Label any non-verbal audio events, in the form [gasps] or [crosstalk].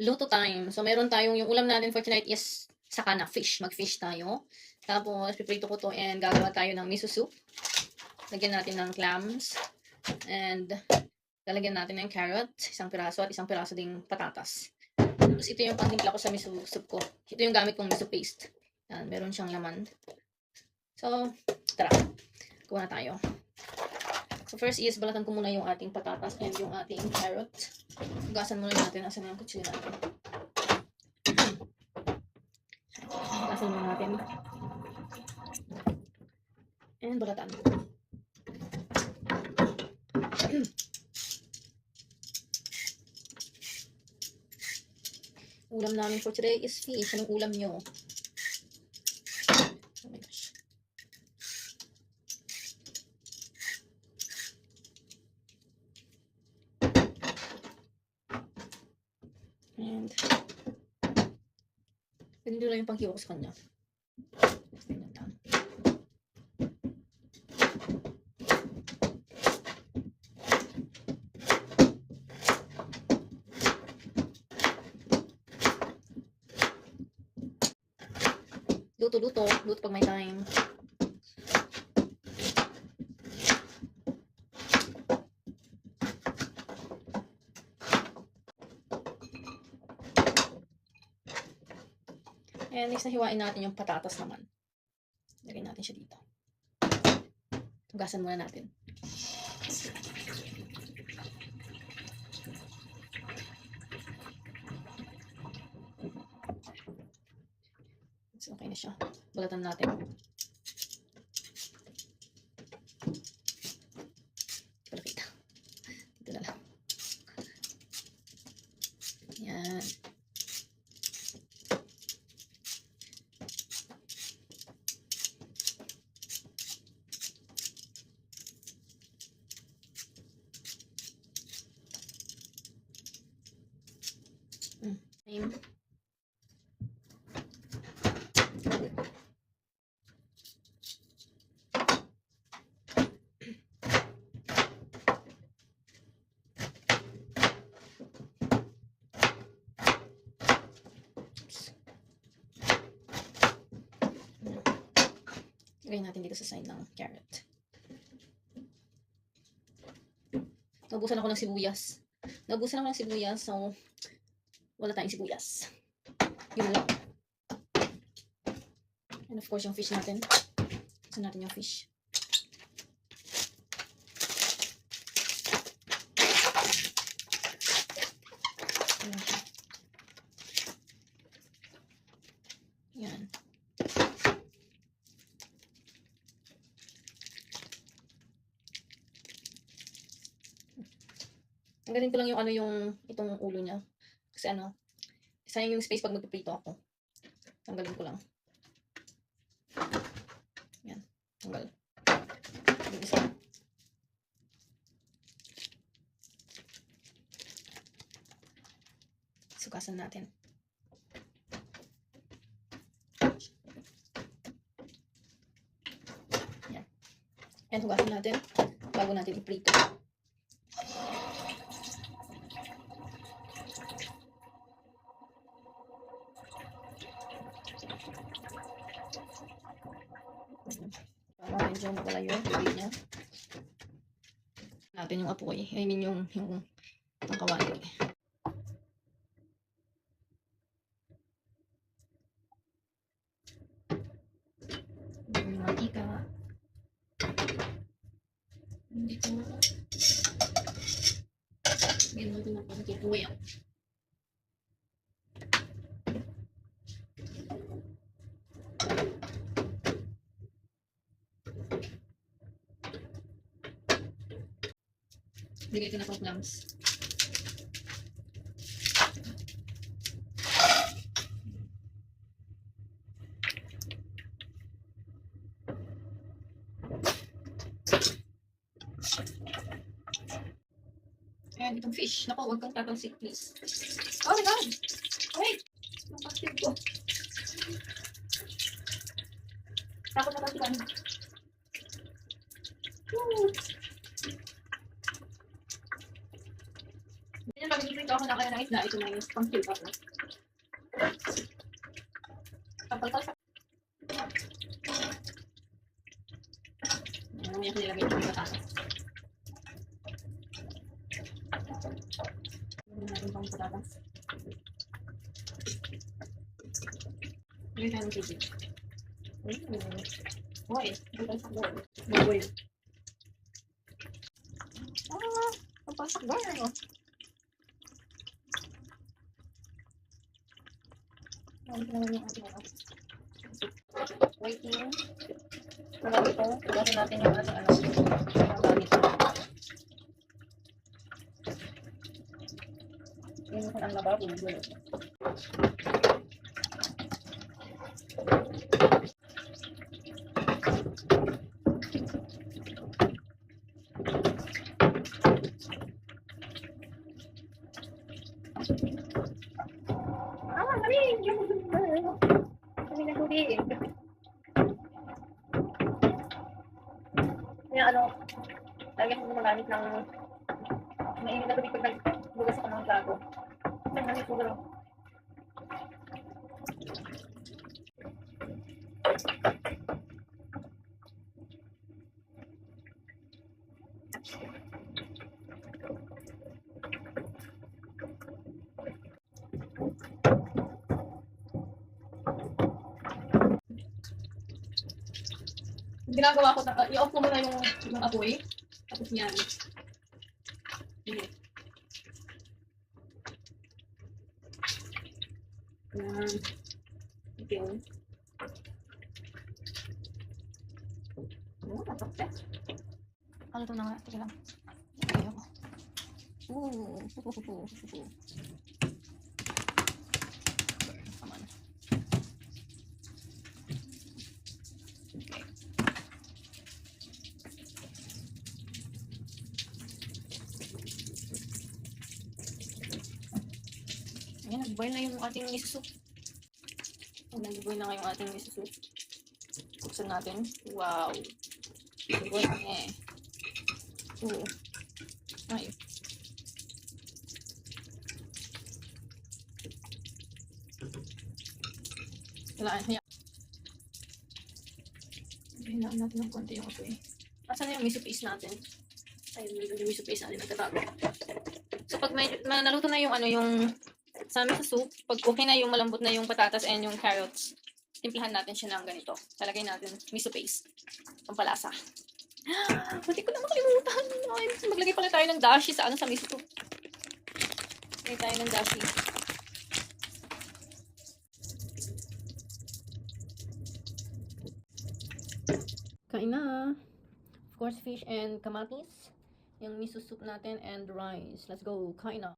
luto time. So, meron tayong, yung ulam natin for tonight is saka na fish. Mag-fish tayo. Tapos, piprito ko to and gagawa tayo ng miso soup. Lagyan natin ng clams. And, lalagyan natin ng carrot, isang piraso, at isang piraso ding patatas. Tapos, ito yung pangtimpla ko sa miso soup ko. Ito yung gamit kong miso paste. Yan, meron siyang laman. So, tara. Kuha na tayo. So, first is, balatan ko muna yung ating patatas and yung ating carrot. Hugasan muna natin. Asan na yung kutsilyo natin? Hugasan muna natin. And balatan. ulam namin for today is fish. Anong ulam nyo? Oh my gosh. And, ganito lang yung panghiwa ko sa kanya. Ganyan lang. Luto, luto. Luto pag may time. And next na hiwain natin yung patatas naman. Lagay natin siya dito. Tugasan muna natin. So, okay na siya. Balatan natin. Malapit. Dito na lang. Yan. Mm. Ayun. Lagay natin dito sa side ng carrot. Naubusan ako ng sibuyas. Naubusan ako ng sibuyas, so wala tayong sibuyas. Yun lang. And of course, yung fish natin. Gusto natin yung fish. Ayan siya. Yan. Tanggalin ko lang yung ano yung itong ulo niya. Kasi ano, sayang yung space pag magpiprito ako. Tanggalin ko lang. Yan. Tanggal. Yung isa. Sukasan natin. Yan. Yan, hugasan natin bago natin iprito. Para medyo mawala yung tubig niya. Natin yung apoy. I mean yung, yung pangkawali. Yung mantika. Hindi ko na. Ganun natin na parang Bigay ko na pang clams. Ayan, itong fish. Naku, huwag kang tatalsik, please. Oh my God! Wait! Napakasip ko. Takot na talsikan. Woo! Nag-print ako na kaya ng isda, ito may pang-fill up na. Kapal-pal sa... Ano yung nilagay ko yung patatas. Lagyan natin pang patatas. Lagyan tayo ng tubig. Mm. Ito tayo sa boy. Boy. Ah, ba? Ano? Ano naman yung ating natin yung ating ano. Ang. Yung ang lababo. Yun. Ah, kami! Kami na tubig. Kaya ano, lagyan ko magamit ng mainit na tubig pag nagbugas ako ng plato. Ang gamit ko gano'n. Ginagawa ko, uh, i-off ko muna yung, yung apoy. Yan. Sige. Yan. Okay. Oh, natakte. Ano ito na nga? Teka lang. Okay ako. Ooh. [laughs] Ayan, nag-boil na yung ating miso soup. Nag-boil na nga yung ating miso soup. Buksan natin. Wow. Nag-boil na eh. Oo. Ay. Wala, ayan. Hinaan natin ng konti yung apoy. Asan na yung miso paste natin? Ayun, yung miso paste natin nagtatago. So pag may, ma- naluto na yung ano yung sa amin sa soup, pag okay na yung malambot na yung patatas and yung carrots, timplahan natin siya ng ganito. Talagay natin miso paste. Pampalasa. [gasps] Pati ko na makalimutan. Ay, maglagay pala tayo ng dashi sa ano sa miso soup. Maglagay tayo ng dashi. Kain na. Of course, fish and kamatis. Yung miso soup natin and rice. Let's go. Kain na.